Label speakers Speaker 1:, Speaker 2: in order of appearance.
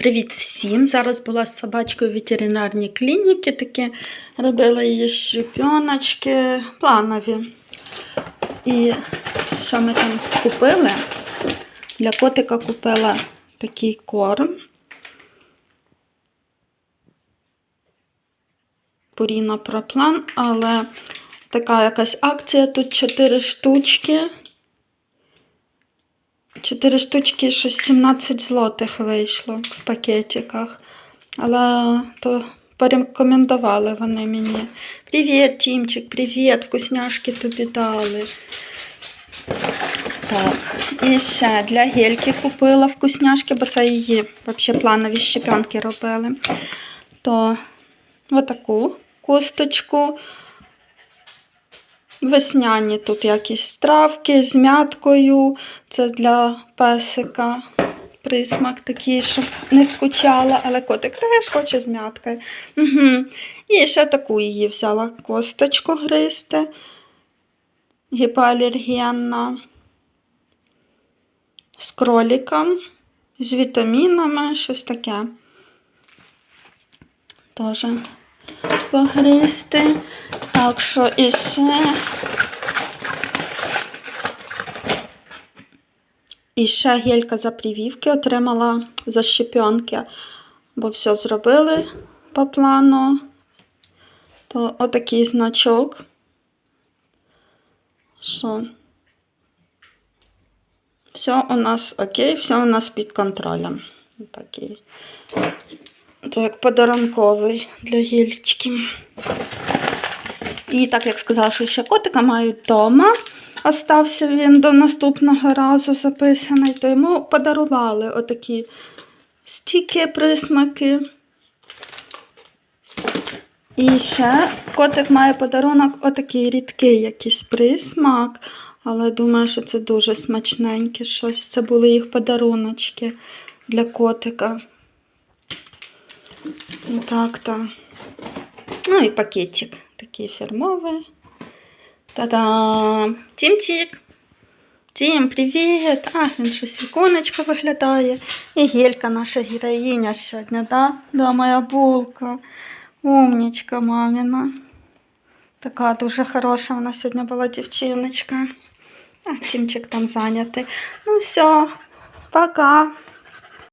Speaker 1: Привіт всім! Зараз була з собачкою в ветеринарній клініці, такі робила її щепіночки планові. І що ми там купили? Для котика купила такий корм. Purina Проплан, але така якась акція, тут 4 штучки. 4 штучки щось 17 злотих вийшло в пакетиках. Але то порекомендували вони мені. Привіт, Тімчик, привіт, вкусняшки тобі дали. Так, і ще для гельки купила вкусняшки, бо це її взагалі планові щепенки робили. То отаку косточку. Весняні тут якісь стравки з мяткою. Це для песика. Присмак такий, щоб не скучала, але котик теж хоче з мяткою. Угу. І ще таку її взяла косточку гристи. Гіпоалергенна. З кроликом, з вітамінами, щось таке. Тоже погризти. Так що і ще. І ще гелька за прививки отримала за щепенки, бо все зробили по плану. То отакий значок. Що все у нас окей, все у нас під контролем. Такий. То як подарунковий для гільчики. І так як сказала, що ще котика мають вдома. Остався він до наступного разу записаний, то йому подарували отакі стіки, присмаки. І ще котик має подарунок отакий рідкий якийсь присмак. Але думаю, що це дуже смачненьке щось. Це були їх подаруночки для котика. Так, так. Ну і пакетик такий фірмовий. Та-дам! Тімчик! Тім, привіт! А, він щось віконечко виглядає. І гелька наша героїня сьогодні, да? Да, моя булка. Умнічка маміна. Така дуже хороша вона сьогодні була дівчиночка. А Тімчик там зайнятий. Ну все, пока.